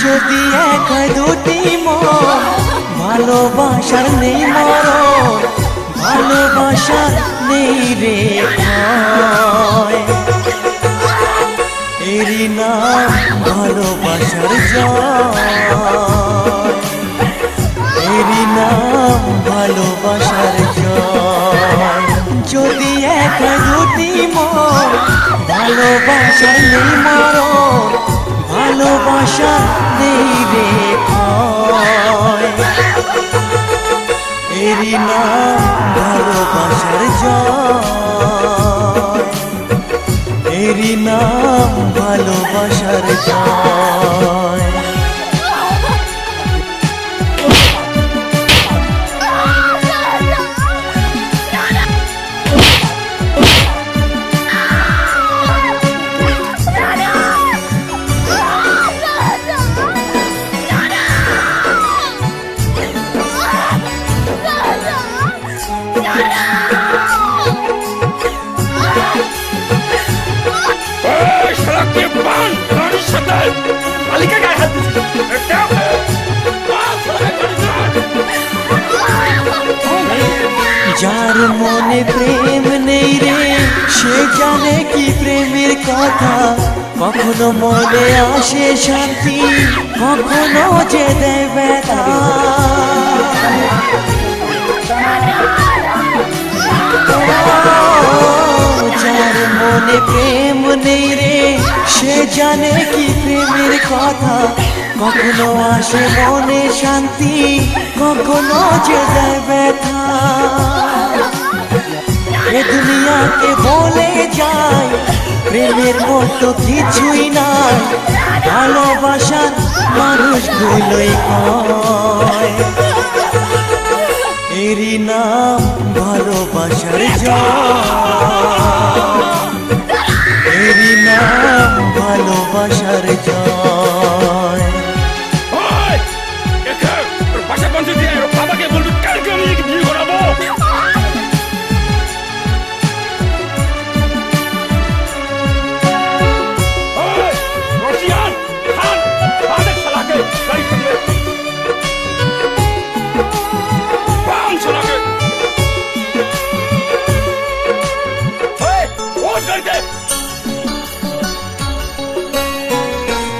যদি এক দুটি মন ভালোবাসার নেই মরণ ভালোবাসা নেই রে এরই নাম ভালোবাসার এরই নাম ভালোবাসার যদি এক দুটি মন ভালোবাসার নেই নেই রে এরি এরই যার মনে প্রেম নেই রে, সে জানে কি প্রেমের কথা। কখনো মনে আসে শান্তি, কখনো যে ব্যথা। যার মনে প্রেম নেই রে, সে জানে কি প্রেমের কথা। কখনো আসে মনে শান্তি, কখনো যে দেয় ব্যথা। এ দুনিয়াকে বলে যায় প্রেমের মতো কিছুই নাই। ভালোবাসার মানুষগুলোই এরই নাম ভালোবাসার জয়।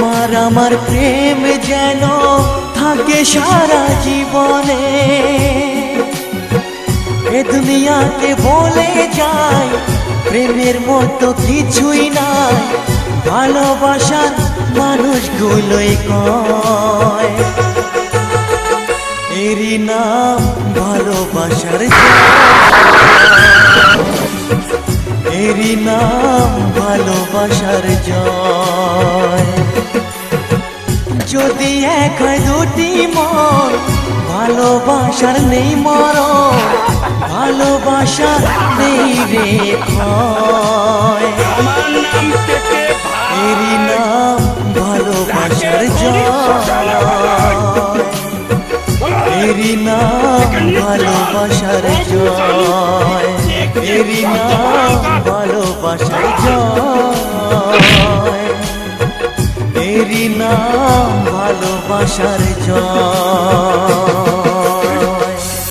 তোমার আমার প্রেম যেন থাকে সারা জীবনে। এ দুনিয়াকে বলে যায়, প্রেমের মতো কিছুই নাই, ভালোবাসার মানুষগুলোই কয়। এরই নাম ভালোবাসার। এরই নাম ভালোবাসার জয়। যদি এক হয় দুটি মন ভালোবাসার নেই মরণ, ভালোবাসার নেই রে এরই নাম ভালোবাসার এরই নাম ভালোবাসার জয়। নাম ভালোবাসার জয়। এরই নাম ভালোবাসার জয়